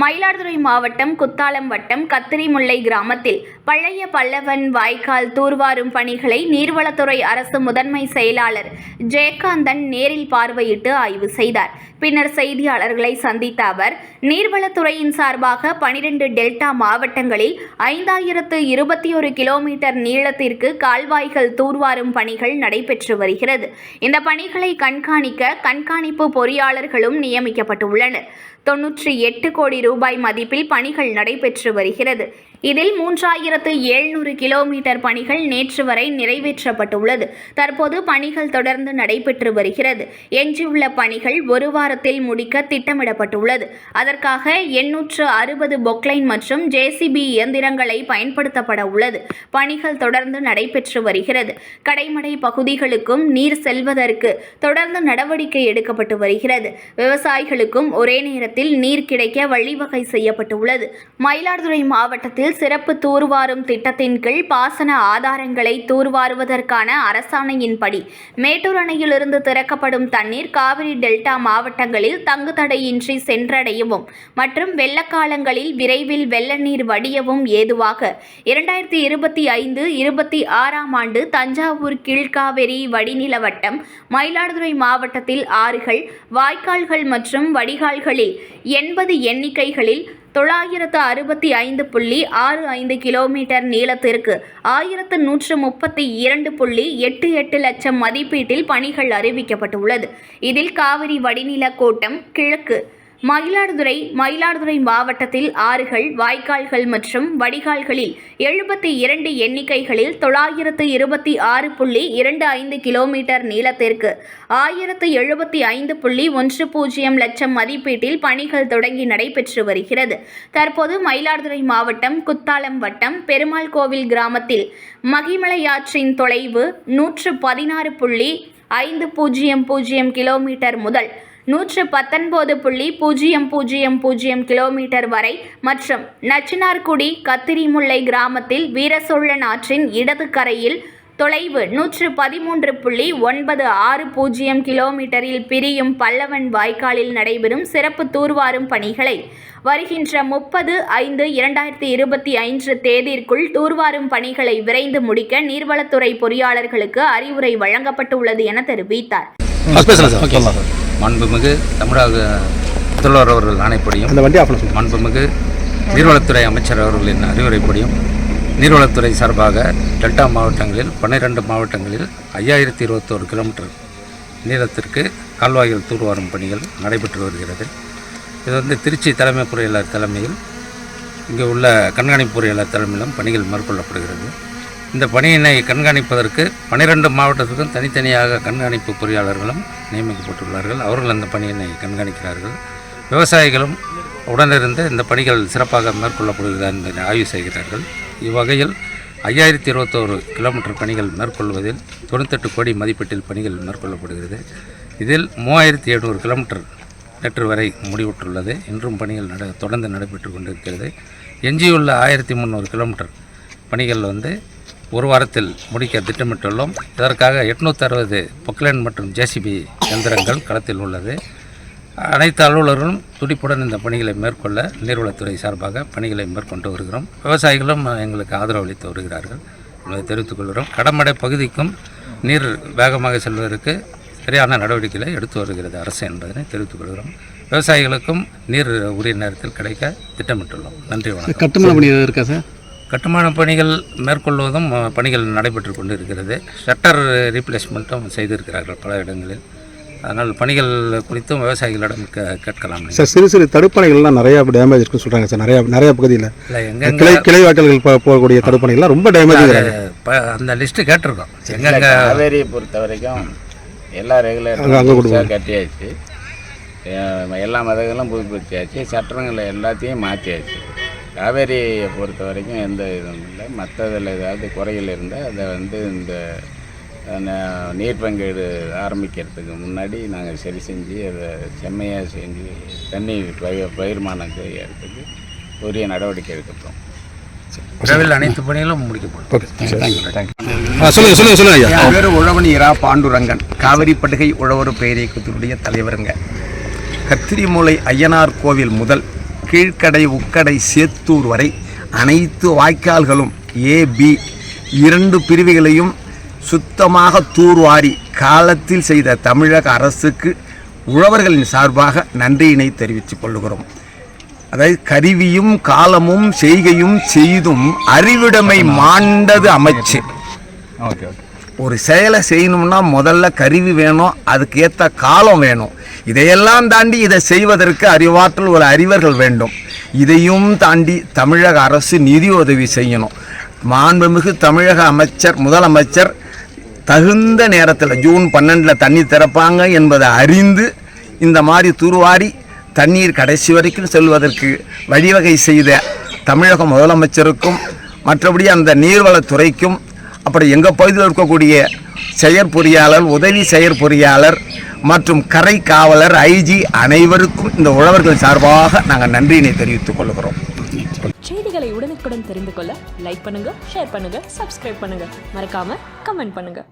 மயிலாடுதுறை மாவட்டம் குத்தாலம் வட்டம் கத்திரிமுல்லை கிராமத்தில் பழைய பல்லவன் வாய்க்கால் தூர்வாரும் பணிகளை நீர்வளத்துறை அரசு முதன்மை செயலாளர் ஜெயகாந்தன் நேரில் பார்வையிட்டு ஆய்வு செய்தார். பின்னர் செய்தியாளர்களை சந்தித்த அவர் நீர்வளத்துறையின் சார்பாக பனிரெண்டு டெல்டா மாவட்டங்களில் ஐந்தாயிரத்து இருபத்தி ஒரு கிலோமீட்டர் நீளத்திற்கு கால்வாய்கள் தூர்வாரும் பணிகள் நடைபெற்று வருகிறது. இந்த பணிகளை கண்காணிக்க கண்காணிப்பு பொறியாளர்களும் நியமிக்கப்பட்டுள்ளனர். தொன்னூற்றி எட்டு கோடி ரூபாய் ரூபாய் மதிப்பில் பணிகள் நடைபெற்று வருகிறது. இதில் மூன்றாயிரத்து எழுநூறு கிலோமீட்டர் பணிகள் நேற்று வரை நிறைவேற்றப்பட்டுள்ளது. தற்போது பணிகள் தொடர்ந்து நடைபெற்று வருகிறது. எஞ்சியுள்ள பணிகள் ஒரு வாரத்தில் முடிக்க திட்டமிடப்பட்டுள்ளது. அதற்காக எண்ணூற்று அறுபது பொக்லைன் மற்றும் ஜேசிபி இயந்திரங்களை பயன்படுத்தப்பட உள்ளது. பணிகள் தொடர்ந்து நடைபெற்று வருகிறது. கடைமடை பகுதிகளுக்கும் நீர் செல்வதற்கு தொடர்ந்து நடவடிக்கை எடுக்கப்பட்டு வருகிறது. விவசாயிகளுக்கும் ஒரே நேரத்தில் நீர் கிடைக்க வழிவகை செய்யப்பட்டுள்ளது. மயிலாடுதுறை மாவட்டத்தில் சிறப்பு தூர்வாரும் திட்டத்தின் கீழ் பாசன ஆதாரங்களை தூர்வாருவதற்கான அரசாணையின்படி மேட்டூர் அணையிலிருந்து திறக்கப்படும் தண்ணீர் காவிரி டெல்டா மாவட்டங்களில் தங்குதடையின்றி சென்றடையவும் மற்றும் வெள்ளக்காலங்களில் விரைவில் வெள்ளநீர் வடியவும் ஏதுவாக இரண்டாயிரத்தி இருபத்தி ஐந்து இருபத்தி ஆறாம் ஆண்டு தஞ்சாவூர் கீழ்காவிரி வடிநில வட்டம் மயிலாடுதுறை மாவட்டத்தில் ஆறுகள் வாய்க்கால்கள் மற்றும் வடிகால்களில் எண்பது எண்ணிக்கைகளில் தொள்ளாயிரத்து அறுபத்தி ஐந்து புள்ளி ஆறு ஐந்து கிலோமீட்டர் நீளத்திற்கு ஆயிரத்து நூற்று முப்பத்தி இரண்டு புள்ளி எட்டு எட்டு லட்சம் மதிப்பீட்டில் பணிகள் அறிவிக்கப்பட்டுள்ளது. இதில் காவிரி வடிநில கோட்டம் கிழக்கு மயிலாடுதுறை மயிலாடுதுறை மாவட்டத்தில் ஆறுகள் வாய்க்கால்கள் மற்றும் வடிகால்களில் எழுபத்தி இரண்டு எண்ணிக்கைகளில் தொள்ளாயிரத்து இருபத்தி ஆறு புள்ளி இரண்டு ஐந்து கிலோமீட்டர் நீளத்திற்கு ஆயிரத்து எழுபத்தி ஐந்து புள்ளி ஒன்று பூஜ்ஜியம் லட்சம் மதிப்பீட்டில் பணிகள் தொடங்கி நடைபெற்று வருகிறது. தற்போது மயிலாடுதுறை மாவட்டம் குத்தாலம் வட்டம் பெருமாள் கோவில் கிராமத்தில் மகிமலையாற்றின் தொலைவு நூற்று பதினாறு புள்ளி ஐந்து பூஜ்ஜியம் பூஜ்ஜியம் கிலோமீட்டர் முதல் நூற்று பத்தொன்பது புள்ளி பூஜ்ஜியம் பூஜ்ஜியம் பூஜ்ஜியம் கிலோமீட்டர் வரை மற்றும் நச்சினார்குடி கத்திரிமுல்லை கிராமத்தில் வீரசோழன் ஆற்றின் இடது கரையில் தொலைவு நூற்று பதிமூன்று புள்ளி ஒன்பது ஆறு பூஜ்ஜியம் கிலோமீட்டரில் பிரியும் பல்லவன் வாய்க்காலில் நடைபெறும் சிறப்பு தூர்வாரும் பணிகளை வருகின்ற முப்பது ஐந்து இரண்டாயிரத்தி இருபத்தி ஐந்து தேதிக்குள் தூர்வாரும் பணிகளை விரைந்து முடிக்க நீர்வளத்துறை பொறியாளர்களுக்கு அறிவுரை வழங்கப்பட்டுள்ளது என தெரிவித்தார். மாண்புமிகு தமிழக முதல்வர் அவர்கள் ஆணைப்படியும் அந்த வண்டி ஆஃப் மாண்புமிகு நீர்வளத்துறை அமைச்சர் அவர்களின் அறிவுரைப்படியும் நீர்வளத்துறை சார்பாக டெல்டா மாவட்டங்களில் பன்னிரெண்டு மாவட்டங்களில் ஐயாயிரத்தி இருபத்தோரு கிலோமீட்டர் நீளத்திற்கு கால்வாய்கள் தூர்வாரும் பணிகள் நடைபெற்று வருகிறது. இது வந்து திருச்சி தலைமை பொறியாளர் தலைமையில் இங்கே உள்ள கண்காணிப்பு பொறியாளர் தலைமையிலும் பணிகள் மேற்கொள்ளப்படுகிறது. இந்த பணியினை கண்காணிப்பதற்கு பன்னிரெண்டு மாவட்டத்துக்கும் தனித்தனியாக கண்காணிப்பு பொறியாளர்களும் நியமிக்கப்பட்டுள்ளார்கள். அவர்கள் அந்த பணியினை கண்காணிக்கிறார்கள். விவசாயிகளும் உடனிருந்து இந்த பணிகள் சிறப்பாக மேற்கொள்ளப்படுகிறதா என்பதை ஆய்வு செய்கிறார்கள். இவ்வகையில் ஐயாயிரத்தி இருபத்தோரு கிலோமீட்டர் பணிகள் மேற்கொள்வதில் தொண்ணூத்தெட்டு கோடி மதிப்பீட்டில் பணிகள் மேற்கொள்ளப்படுகிறது. இதில் மூவாயிரத்தி எழுநூறு கிலோமீட்டர் நேற்று வரை முடிவுற்றுள்ளது. இன்றும் பணிகள் நட தொடர்ந்து நடைபெற்று கொண்டிருக்கிறது. எஞ்சியுள்ள ஆயிரத்தி முந்நூறு கிலோமீட்டர் பணிகள் வந்து ஒரு வாரத்தில் முடிக்க திட்டமிட்டுள்ளோம். இதற்காக எட்நூற்றி அறுபது பொக்லேன் மற்றும் ஜேசிபி எந்திரங்கள் களத்தில் உள்ளது. அனைத்து அலுவலர்களும் துடிப்புடன் இந்த பணிகளை மேற்கொள்ள நீர்வளத்துறை சார்பாக பணிகளை மேற்கொண்டு வருகிறோம். விவசாயிகளும் எங்களுக்கு ஆதரவு அளித்து வருகிறார்கள். என்பதை தெரிவித்துக் கொள்கிறோம். கடமடை பகுதிக்கும் நீர் வேகமாக செல்வதற்கு சரியான நடவடிக்கைகளை எடுத்து வருகிறது அரசு என்பதனை தெரிவித்துக் கொள்கிறோம். விவசாயிகளுக்கும் நீர் உரிய நேரத்தில் கிடைக்க திட்டமிட்டுள்ளோம். நன்றி வணக்கம். கட்டுமான பணி இருக்கா சார்? கட்டுமான பணிகள் மேற்கொள்வதும் பணிகள் நடைபெற்று கொண்டு இருக்கிறது ஷட்டர் ரீப்ளேஸ்மெண்ட்டும் செய்திருக்கிறார்கள் பல இடங்களில். அதனால் பணிகள் குறித்தும் விவசாயிகளிடம் கே கேட்கலாம். சார் சிறு சிறு தடுப்பணைகள்லாம் நிறைய டேமேஜ் இருக்குன்னு சொல்கிறாங்க சார். நிறைய நிறைய பகுதியில். இல்லை எங்கெங்க கிளை கிளை வாய்க்கால்கள் போ- போகக்கூடிய தடுப்பணைகள்லாம் ரொம்ப டேமேஜ் அந்த லிஸ்ட்டு கேட்டிருக்கோம். எங்கெங்க காவேரியை பொறுத்த வரைக்கும் எல்லா ரெகுலேட்டரும். கட்டியாச்சு. எல்லா மதங்களும் புதுப்பிச்சாச்சு. சட்டங்களை எல்லாத்தையும் மாற்றியாச்சு காவேரியை பொறுத்த வரைக்கும் எந்த இதுவும் இல்லை. மற்றதில் ஏதாவது குறைகள் இருந்தால் அதை வந்து இந்த நீர் பங்கீடு ஆரம்பிக்கிறதுக்கு முன்னாடி நாங்கள் சரி செஞ்சு அதை செம்மையாக செஞ்சு தண்ணி பயிர் பயிர்மானம் செய்யறதுக்கு உரிய நடவடிக்கை எடுக்கப்படும். விரைவில் அனைத்து பணிகளும் முடிக்கப்படும். பேர் உழவன் இரா பாண்டுரங்கன். காவிரி படுகை உழவர் பெயரை தலைவருங்க. கத்திரிமூலை ஐயனார் கோவில் முதல் கீழ்க்கடை உக்கடை சேத்தூர் வரை அனைத்து வாய்க்கால்களும் ஏ பி இரண்டு பிரிவுகளையும் சுத்தமாக தூர்வாரி காலத்தில் செய்த தமிழக அரசுக்கு உழவர்களின் சார்பாக நன்றியினை தெரிவித்துக் கொள்கிறோம். அதாவது கருவியும் காலமும் செய்கையும் செய்தும் அறிவிடமை மாண்டது அமைச்சு. Okay okay. ஒரு செயலை செய்யணும்னா முதல்ல கருவி வேணும் அதுக்கு ஏற்ற காலம் வேணும். இதையெல்லாம் தாண்டி இதை செய்வதற்கு அறிவாற்றல் ஒரு அறிவர்கள் வேண்டும். இதையும் தாண்டி தமிழக அரசு நிதி உதவி செய்யணும். மாண்புமிகு தமிழக அமைச்சர் முதலமைச்சர் தகுந்த நேரத்தில் ஜூன் பன்னெண்டில் தண்ணி திறப்பாங்க என்பதை அறிந்து இந்த மாதிரி துருவாரி தண்ணீர் கடைசி வரைக்கும் செல்வதற்கு வழிவகை செய்த தமிழக முதலமைச்சருக்கும் மற்றபடி அந்த நீர்வளத்துறைக்கும் அப்படி எங்கள் பகுதியில் இருக்கக்கூடிய செயற்பொறியாளர் உதவி செயற்பொறியாளர் மற்றும் கரை காவலர் ஐஜி அனைவருக்கும் இந்த உழவர்கள் சார்பாக நாங்கள் நன்றியினை தெரிவித்துக் கொள்கிறோம். செய்திகளை உடனுக்குடன் தெரிந்து கொள்ள லைக் பண்ணுங்க ஷேர் பண்ணுங்க சப்ஸ்கிரைப் பண்ணுங்க. மறக்காம கமெண்ட் பண்ணுங்க.